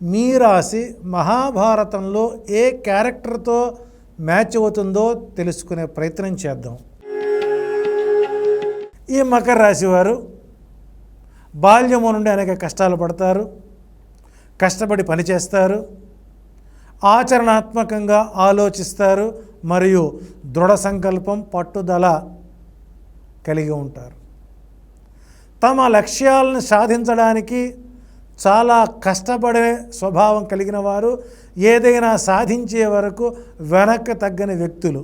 మీ రాశి మహాభారతంలో ఏ క్యారెక్టర్తో మ్యాచ్ అవుతుందో తెలుసుకునే ప్రయత్నం చేద్దాం. ఈ మకర రాశి వారు బాల్యము నుండి అనేక కష్టాలు పడతారు కష్టపడి పనిచేస్తారు ఆచరణాత్మకంగా ఆలోచిస్తారు మరియు దృఢ సంకల్పం పట్టుదల కలిగి ఉంటారు. తమ లక్ష్యాలను సాధించడానికి చాలా కష్టపడే స్వభావం కలిగిన వారు ఏదైనా సాధించే వరకు వెనక్కి తగ్గని వ్యక్తులు.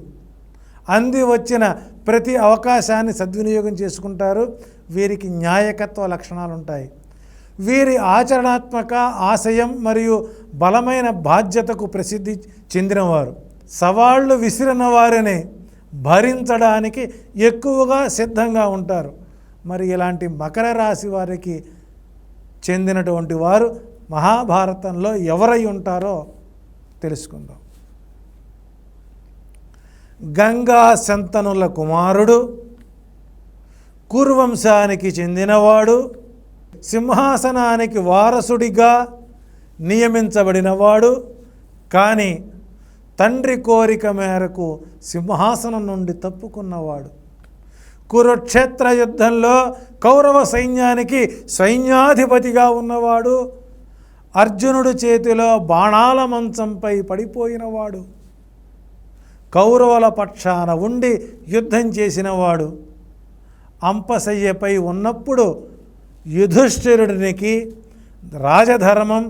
అంది వచ్చిన ప్రతి అవకాశాన్ని సద్వినియోగం చేసుకుంటారు. వీరికి న్యాయకత్వ లక్షణాలు ఉంటాయి వీరి ఆచరణాత్మక ఆశయం మరియు బలమైన బాధ్యతకు ప్రసిద్ధి చెందినవారు. సవాళ్ళు విసిరిన వారిని భరించడానికి ఎక్కువగా సిద్ధంగా ఉంటారు. మరి ఇలాంటి మకర రాశి వారికి చెందినటువంటి వారు మహాభారతంలో ఎవరై ఉంటారో తెలుసుకుందాం. గంగా శంతనుల కుమారుడు కురువంశానికి చెందినవాడు సింహాసనానికి వారసుడిగా నియమించబడినవాడు కానీ తండ్రి కోరిక మేరకు సింహాసనం నుండి తప్పుకున్నవాడు. కురుక్షేత్ర యుద్ధంలో కౌరవ సైన్యానికి సైన్యాధిపతిగా ఉన్నవాడు అర్జునుడు చేతిలో బాణాల మంచంపై పడిపోయినవాడు కౌరవుల పక్షాన ఉండి యుద్ధం చేసినవాడు. అంపశయ్యపై ఉన్నప్పుడు యుధిష్ఠిరుడికి రాజధర్మం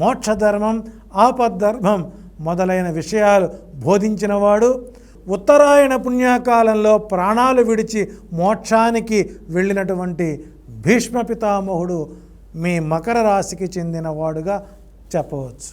మోక్షధర్మం ఆపద్ధర్మం మొదలైన విషయాలు బోధించినవాడు. ఉత్తరాయణ పుణ్యకాలంలో ప్రాణాలు విడిచి మోక్షానికి వెళ్ళినటువంటి భీష్మ పితామహుడు మీ మకర రాశికి చెందినవాడుగా చెప్పవచ్చు.